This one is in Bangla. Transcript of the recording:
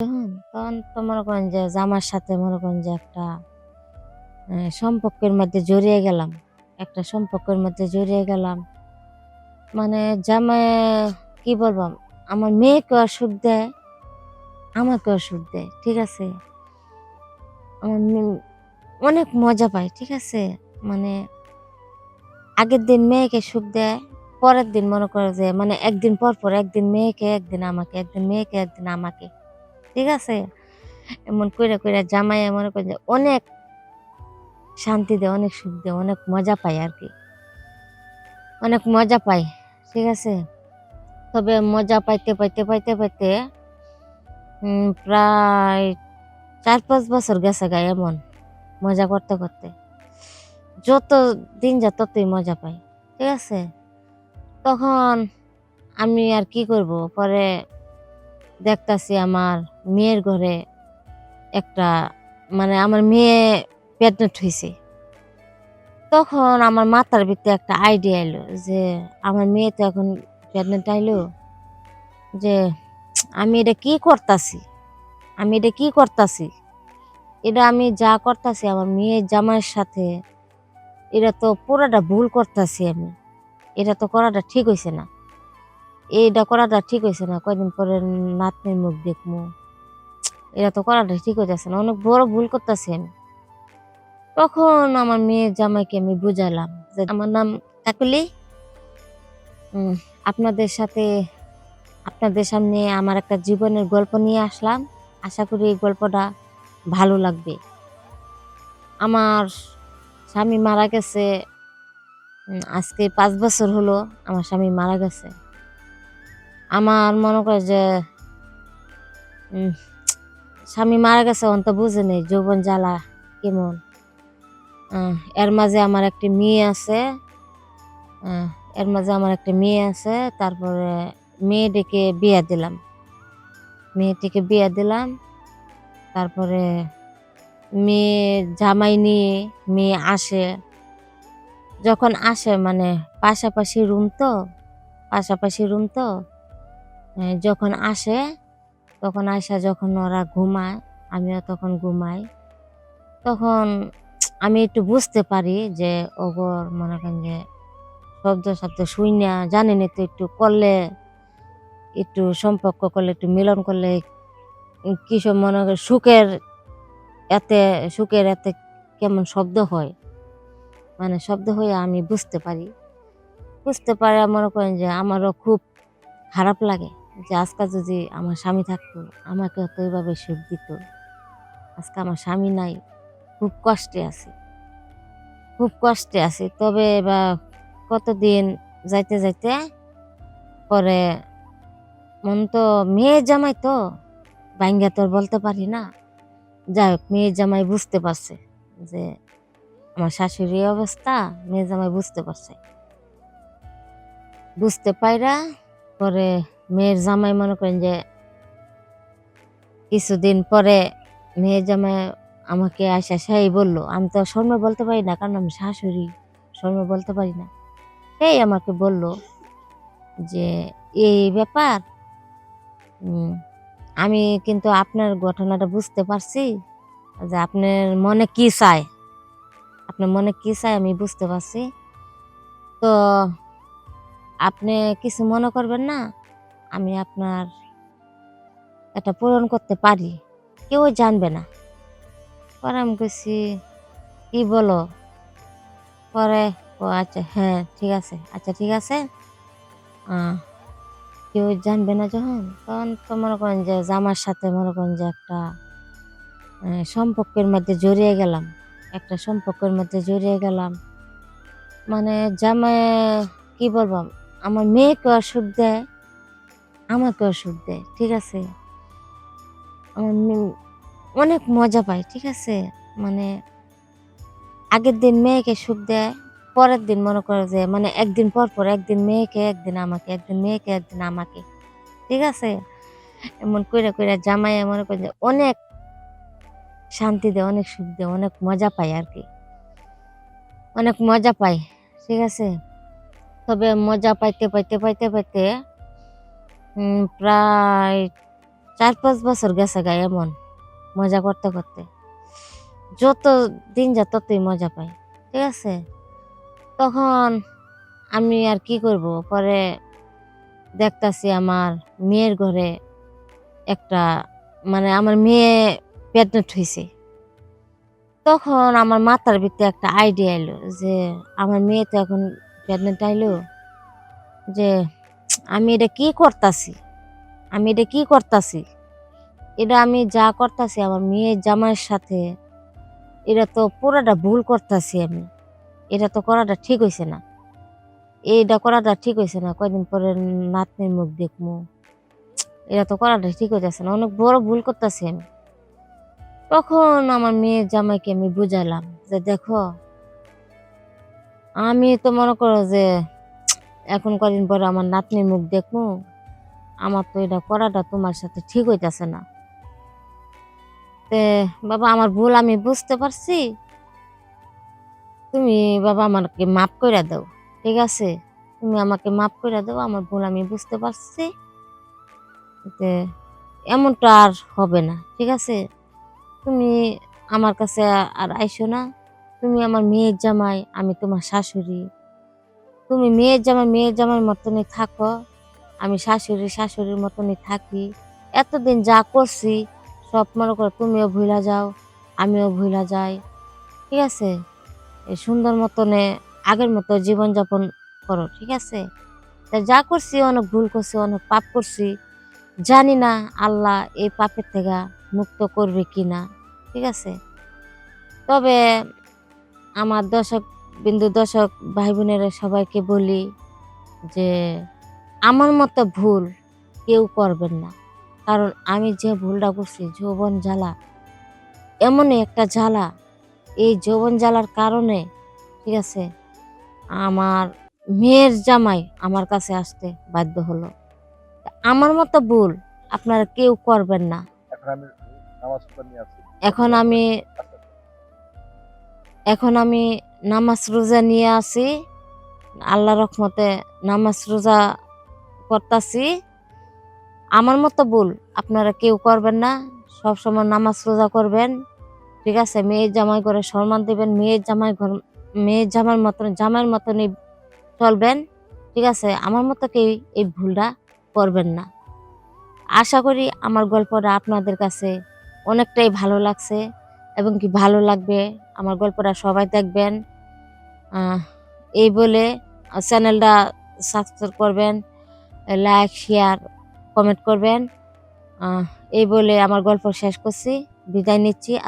তখন তখন তো মনে করেন যে জামার সাথে মনে করেন যে একটা সম্পর্কের মধ্যে জড়িয়ে গেলাম। একটা সম্পর্কের মধ্যে জড়িয়ে গেলাম। মানে জামাই, কি বলব, আমার মেয়েকেও সুখ দেয় আমাকেও সুখ দেয়, ঠিক আছে? আমার অনেক মজা পায়, ঠিক আছে? মানে আগের দিন মেয়েকে সুখ দেয়, পরের দিন মনে করে যে মানে একদিন পর পর একদিন মেয়েকে, একদিন আমাকে, একদিন মেয়েকে, একদিন আমাকে। ঠিক আছে? এমন কইরা কইরা জামাই মনে করে অনেক শান্তি দেয়, অনেক সুখ দেয়, অনেক মজা পায় আর কি। অনেক মজা পায়, ঠিক আছে? তবে মজা পাইতে পাইতে পাইতে পাইতে প্রায় চার পাঁচ বছর গেছে গা এমন মজা করতে করতে। যত দিন যা ততই মজা পাই, ঠিক আছে? তখন আমি আর কি করব? পরে দেখতাছি আমার মেয়ের ঘরে একটা মানে আমার মেয়ে প্রেগনেন্ট হয়েছে তখন আমার মাথার ভিতরে একটা আইডিয়া এলো যে আমার মেয়ে তো এখন প্রেগনেন্ট আইলো যে আমি এটা কি করতাছি? আমি এটা কি করতাছি? এটা আমি যা করতাছি আমার মেয়ের জামাইয়ের সাথে, এটা তো পুরোটা ভুল করতাছি আমি। এটা তো করাটা ঠিক হয়েছে না। এইটা করাটা ঠিক হয়েছে না, কয়দিন পরে নাতনির মুখ দেখব এটা তো করাটা ঠিক হইতেছে না, অনেক বড় ভুল করতেছেন। তখন আমার মেয়ের জামাইকে আমি বুঝালাম যে আমার নাম কাকুলি। আপনাদের সাথে, আপনাদের সামনে আমার একটা জীবনের গল্প নিয়ে আসলাম। আশা করি এই গল্পটা ভালো লাগবে। আমার স্বামী মারা গেছে আজকে পাঁচ বছর হলো আমার স্বামী মারা গেছে। আমার মনে করে যে স্বামী মারা গেছে অন্ত বুঝে নেই, যৌবন জ্বালা কেমন। এর মাঝে আমার একটি মেয়ে আছে এর মাঝে আমার একটা মেয়ে আছে, তারপরে মেয়েটিকে বিয়ে দিলাম। মেয়েটিকে বিয়ে দিলাম, তারপরে মেয়ে জামাই নিয়ে মেয়ে আসে। যখন আসে মানে পাশাপাশি রুম তো, পাশাপাশি রুম তো যখন আসে, তখন আয়সা যখন ওরা ঘুমায়, আমিও তখন ঘুমাই। তখন আমি একটু বুঝতে পারি যে ওগর মনে করেন যে, শব্দ শব্দ শুই না জানি না তো একটু করলে, একটু সম্পর্ক করলে, একটু মিলন করলে কিসব মনে করে সুখের এতে সুখের এতে কেমন শব্দ হয়। মানে শব্দ হয়ে আমি বুঝতে পারি। বুঝতে পারে, মনে করেন যে, আমারও খুব খারাপ লাগে। যে আজকে যদি আমার স্বামী থাকতো, আমাকে তো এইভাবে সুখ দিত। আজকে আমার স্বামী নাই, খুব কষ্টে আছি। খুব কষ্টে আছি। তবে বা কতদিন যাইতে যাইতে পরে মন তো মেয়ে জামাই তো বাইঙ্গা তো আর বলতে পারি না। যাই হোক, মেয়ে জামাই বুঝতে পারছে যে আমার শাশুড়ির এই অবস্থা, মেয়ে জামাই বুঝতে পারছে। বুঝতে পাইরা পরে মেয়ের জামাই মনে করেন যে কিছুদিন পরে মেয়ের জামাই আমাকে আসা সেই বলল, আমি তো শর্মে বলতে পারি না, কারণ আমি শাশুড়ি, শর্মে বলতে পারি না। সেই আমাকে বলল যে, এই ব্যাপার আমি কিন্তু আপনার ঘটনাটা বুঝতে পারছি, যে আপনার মনে কি চায়, আপনার মনে কি চায় আমি বুঝতে পারছি। তো আপনি কিছু মনে করবেন না আমি আপনার এটা পূরণ করতে পারি। কেউ জানবে না। পরে আমি কইছি, কি বলো? পরে ও আচ্ছা হ্যাঁ ঠিক আছে। আচ্ছা ঠিক আছে। কেউ জানবে না যখন? তখন তো মনে করেন যে জামার সাথে মনে করেন যে একটা সম্পর্কের মধ্যে জড়িয়ে গেলাম। একটা সম্পর্কের মধ্যে জড়িয়ে গেলাম। মানে জামায় কি বলব? আমার মেয়েকে সুখ দেয়। আমাকেও সুখ দেয়, ঠিক আছে? অনেক মজা পায়, ঠিক আছে? মানে আগের দিন মেয়েকে সুখ দেয়, পরের দিন মনে করে যে মানে একদিন পর পর একদিন মেয়েকে, একদিন আমাকে, একদিন মেয়েকে, একদিন আমাকে, ঠিক আছে? এমন কইরা কইরা জামাই মনে করে যে অনেক শান্তি দেয়, অনেক সুখ দেয়, অনেক মজা পায় আর কি। অনেক মজা পায়, ঠিক আছে? তবে মজা পাইতে পাইতে পাইতে পাইতে প্রায় চার পাঁচ বছর গেছে গা এমন, মজা করতে করতে। যত দিন যা ততই মজা পাই, ঠিক আছে? তখন আমি আর কি করব? পরে দেখতাছি আমার মেয়ের ঘরে একটা মানে আমার মেয়ে প্রেগনেন্ট হয়েছে তখন আমার মাথার ভিতরে একটা আইডিয়া এলো যে, আমার মেয়ে তো এখন প্রেগনেন্ট আইলো, যে আমি এটা কি করতাছি? আমি এটা কি করতাছি? এটা আমি যা করতাছি আমার মেয়ের জামাইয়ের সাথে, এটা তো পুরাটা ভুল করতাছি আমি। এটা তো করাটা ঠিক হইছে না। এইটা করাটা ঠিক হইছে না, কয়দিন পরে নাতনির মুখ দেখমু। এটা তো করাটা ঠিক হইতেছে না, অনেক বড় ভুল করতেছি আমি। তখন আমার মেয়ের জামাইকে আমি বুঝালাম যে দেখো, আমি তো মনে করো যে এখন কদিন পরে আমার নাতনির মুখ দেখমু আমার তো এটা করাটা তোমার সাথে ঠিক হইতেছে না। তে বাবা, আমার ভুল আমি বুঝতে পারছি। তুমি বাবা, আমাকে মাফ করে দাও, ঠিক আছে? তুমি আমাকে মাফ করে দাও, আমার ভুল আমি বুঝতে পারছি। তে এমনটা আর হবে না, ঠিক আছে? তুমি আমার কাছে আর আইসো না। তুমি আমার মেয়ের জামাই, আমি তোমার শাশুড়ি। তুমি মেয়ের জামাই মেয়ের জামাই মতনই থাকো। আমি শাশুড়ি, শাশুড়ির মতনই থাকি। এতদিন যা করছি, সব মনে করো তুমিও ভুলা যাও, আমিও ভুলা যাই। ঠিক আছে? এই সুন্দর মতনে আগের মতো জীবনযাপন করো, ঠিক আছে? তা যা করছি, অনেক ভুল করছি, অনেক পাপ করছি, জানি না আল্লাহ এই পাপের থেকে মুক্ত করবে কি না ঠিক আছে? তবে আমার দর্শক বিন্দু দর্শক ভাই বোনেরা সবাইকে বলি যে আমার মতো ভুল কেউ করবেন না। কারণ আমি যে ভুলটা করছি যৌবন জ্বালা এমনই একটা জ্বালা। এই যৌবন জ্বালার কারণে ঠিক আছে আমার মেয়ের জামাই আমার কাছে আসতে বাধ্য হলো। আমার মতো ভুল আপনারা কেউ করবেন না। এখন আমি এখন আমি নামাজ রোজা নিয়ে আসি, আল্লাহ রহমতে নামাজ রোজা করতাছি। আমার মতো ভুল আপনারা কেউ করবেন না, সব সময় নামাজ রোজা করবেন, ঠিক আছে? মেয়ের জামাই করে সম্মান দিবেন, মেয়ের জামাই ঘর, মেয়ের জামার মতন, জামাইয়ের মতনই চলবেন, ঠিক আছে? আমার মতো কেউ এই ভুলটা করবেন না। আশা করি আমার গল্পটা আপনাদের কাছে অনেকটাই ভালো লাগছে। এবং কি ভালো লাগবে, আমার গল্পটা সবাই দেখবেন। এই বলে চ্যানেলটা সাবস্ক্রাইব করবেন লাইক শেয়ার কমেন্ট করবেন। এই বলে আমার গল্প শেষ করছি, বিদায় নিচ্ছি।